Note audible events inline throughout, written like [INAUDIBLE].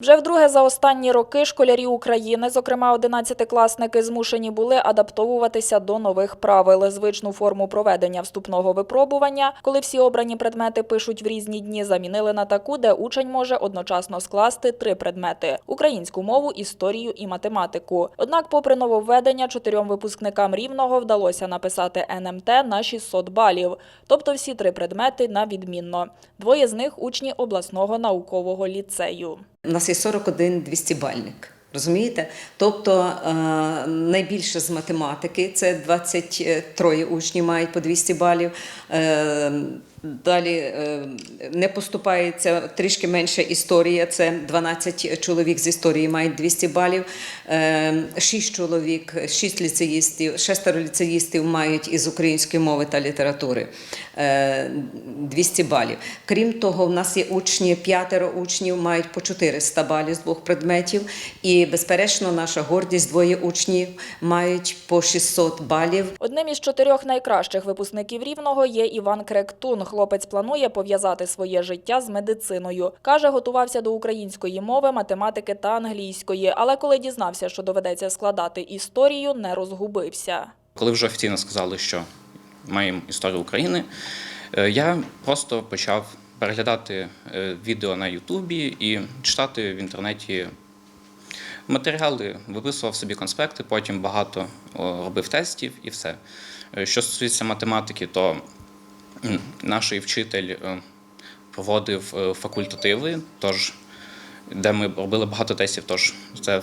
Вже вдруге за останні роки школярі України, зокрема одинадцятикласники, змушені були адаптовуватися до нових правил. Звичну форму проведення вступного випробування, коли всі обрані предмети пишуть в різні дні, замінили на таку, де учень може одночасно скласти три предмети: українську мову, історію і математику. Однак, попри нововведення, чотирьом випускникам рівного вдалося написати НМТ на 600 балів, тобто всі три предмети на відмінно. Двоє з них учні обласного наукового ліцею. У нас є 41 200-бальник. Розумієте? Тобто е, найбільше з математики це 23 учні мають по 200 балів. Е, Далі е, не поступається трішки менше історія. Це 12 чоловік з історії мають 200 балів, 6 чоловік, 6 ліцеїстів, шестеро ліцеїстів мають із української мови та літератури е, 200 балів. Крім того, в нас є учні, п'ятеро учнів мають по 400 балів з двох предметів. І, безперечно, наша гордість двоє учнів мають по 600 балів. Одним із чотирьох найкращих випускників рівного є Іван Кректун. Хлопець планує пов'язати своє життя з медициною. Каже, готувався до української мови, математики та англійської. Але коли дізнався, що доведеться складати історію, не розгубився. Коли вже офіційно сказали, що маємо історію України, е, я просто почав переглядати е, відео на Ютубі і читати в інтернеті матеріали, виписував собі конспекти, потім багато робив тестів і все. Е, Що стосується математики, то наш вчитель е, проводив е, факультативи, тож, де ми робили багато тестів, тож це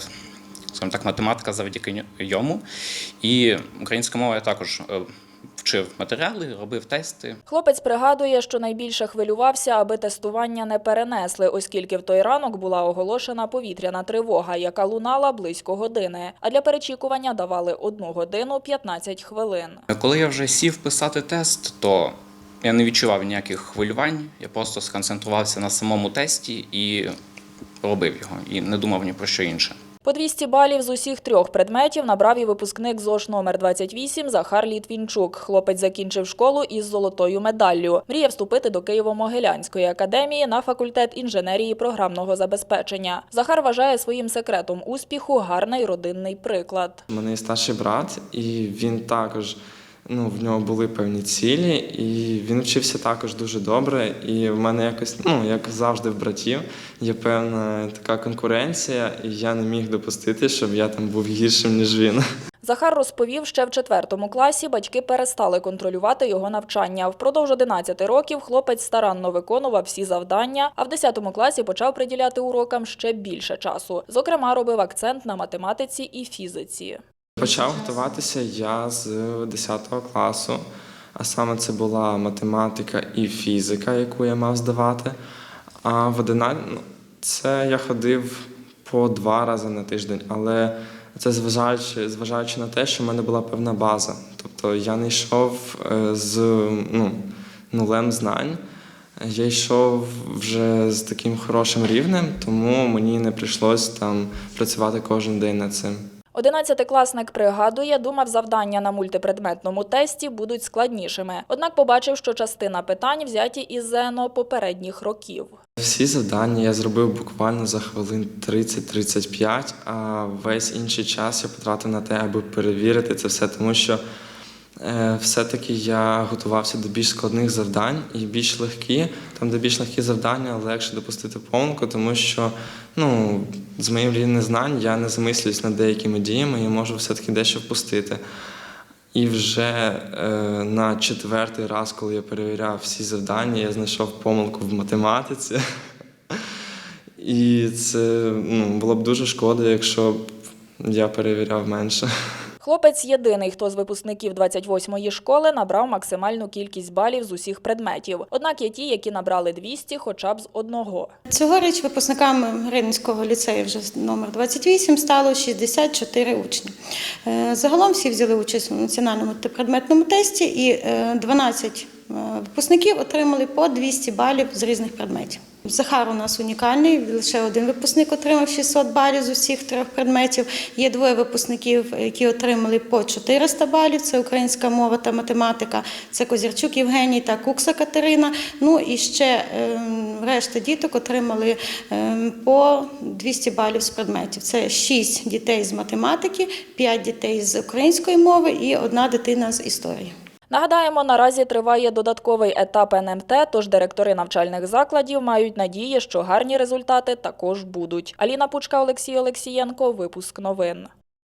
скажімо так, математика завдяки йому. І українська мова я також е, вчив матеріали, робив тести. Хлопець пригадує, що найбільше хвилювався, аби тестування не перенесли, оскільки в той ранок була оголошена повітряна тривога, яка лунала близько години. А для перечікування давали 1 годину 15 хвилин. Коли я вже сів писати тест, то я не відчував ніяких хвилювань. Я просто сконцентрувався на самому тесті і робив його, і не думав ні про що інше. По 200 балів з усіх трьох предметів набрав і випускник ЗОШ номер 28 Захар Літвінчук. Хлопець закінчив школу із золотою медаллю. Мріє вступити до Києво-Могилянської академії на факультет інженерії програмного забезпечення. Захар вважає своїм секретом успіху гарний родинний приклад. У мене є старший брат, і він також ну, в нього були певні цілі, і він вчився також дуже добре. І в мене якось, ну як завжди, в братів є певна така конкуренція, і я не міг допустити, щоб я там був гіршим, ніж він. Захар розповів, ще в четвертому класі батьки перестали контролювати його навчання. Впродовж 11 років хлопець старанно виконував всі завдання, а в 10 класі почав приділяти урокам ще більше часу. Зокрема, робив акцент на математиці і фізиці. Почав готуватися я з 10 класу, а саме це була математика і фізика, яку я мав здавати. А в 11 ну, це я ходив по два рази на тиждень, але це зважаючи, зважаючи на те, що в мене була певна база. Тобто я не йшов е, з ну, нулем знань. Я йшов вже з таким хорошим рівнем, тому мені не прийшлось там працювати кожен день над цим. Одинадцятикласник пригадує, думав, завдання на мультипредметному тесті будуть складнішими. Однак побачив, що частина питань взяті із ЗНО попередніх років. Всі завдання я зробив буквально за хвилин 30-35, а весь інший час я потратив на те, аби перевірити це все, тому що все-таки я готувався до більш складних завдань і більш легкі. Там, де більш легкі завдання, легше допустити помилку, тому що ну, з моїм рівнем знань я не замислююсь над деякими діями і можу все-таки дещо впустити. І вже е, на четвертий раз, коли я перевіряв всі завдання, я знайшов помилку в математиці. [LAUGHS] І це ну, було б дуже шкода, якщо б я перевіряв менше. [LAUGHS] Хлопець єдиний, хто з випускників 28-ї школи набрав максимальну кількість балів з усіх предметів. Однак є ті, які набрали 200 хоча б з одного. Цьогоріч випускниками Рівненського ліцею вже номер 28 стало 64 учні. Е, Загалом всі взяли участь у національному предметному тесті, і е, 12 е, випускників отримали по 200 балів з різних предметів. Захар у нас унікальний, лише один випускник отримав 600 балів з усіх трьох предметів. Є двоє випускників, які отримали по 400 балів. Це українська мова та математика. Це Козірчук Євгеній та Кукса Катерина. Ну і ще е, решта діток отримали е, по 200 балів з предметів. Це 6 дітей з математики, 5 дітей з української мови і одна дитина з історії. Нагадаємо, наразі триває додатковий етап НМТ, тож директори навчальних закладів мають надії, що гарні результати також будуть. Аліна Пучка, Олексій Олексієнко, випуск новин.